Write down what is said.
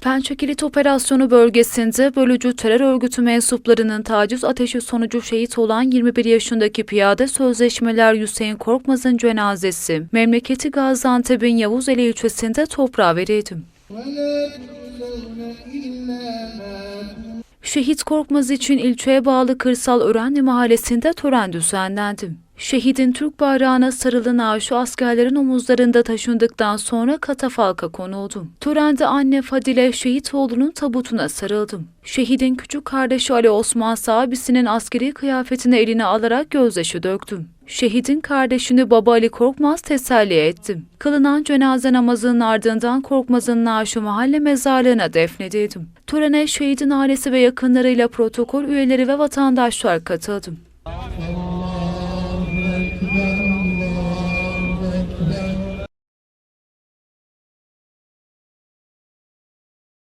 Pençe Kilit Operasyonu bölgesinde bölücü terör örgütü mensuplarının taciz ateşi sonucu şehit olan 21 yaşındaki piyade sözleşmeler Hüseyin Korkmaz'ın cenazesi memleketi Gaziantep'in Yavuzeli ilçesinde toprağa verildi. Şehit Korkmaz için ilçeye bağlı Kırsal Örenli mahallesinde tören düzenlendi. Şehidin Türk bayrağına sarılı naaşı askerlerin omuzlarında taşındıktan sonra katafalka konuldu. Törende anne Fadile şehit oğlunun tabutuna sarıldı. Şehidin küçük kardeşi Ali Osman ise abisinin askeri kıyafetini eline alarak gözyaşı döktü. Şehidin kardeşini baba Ali Korkmaz teselli etti. Kılınan cenaze namazının ardından Korkmaz'ın naaşı mahalle mezarlığına defnedildi. Törene şehidin ailesi ve yakınlarıyla protokol üyeleri ve vatandaşlar katıldı. Yeah.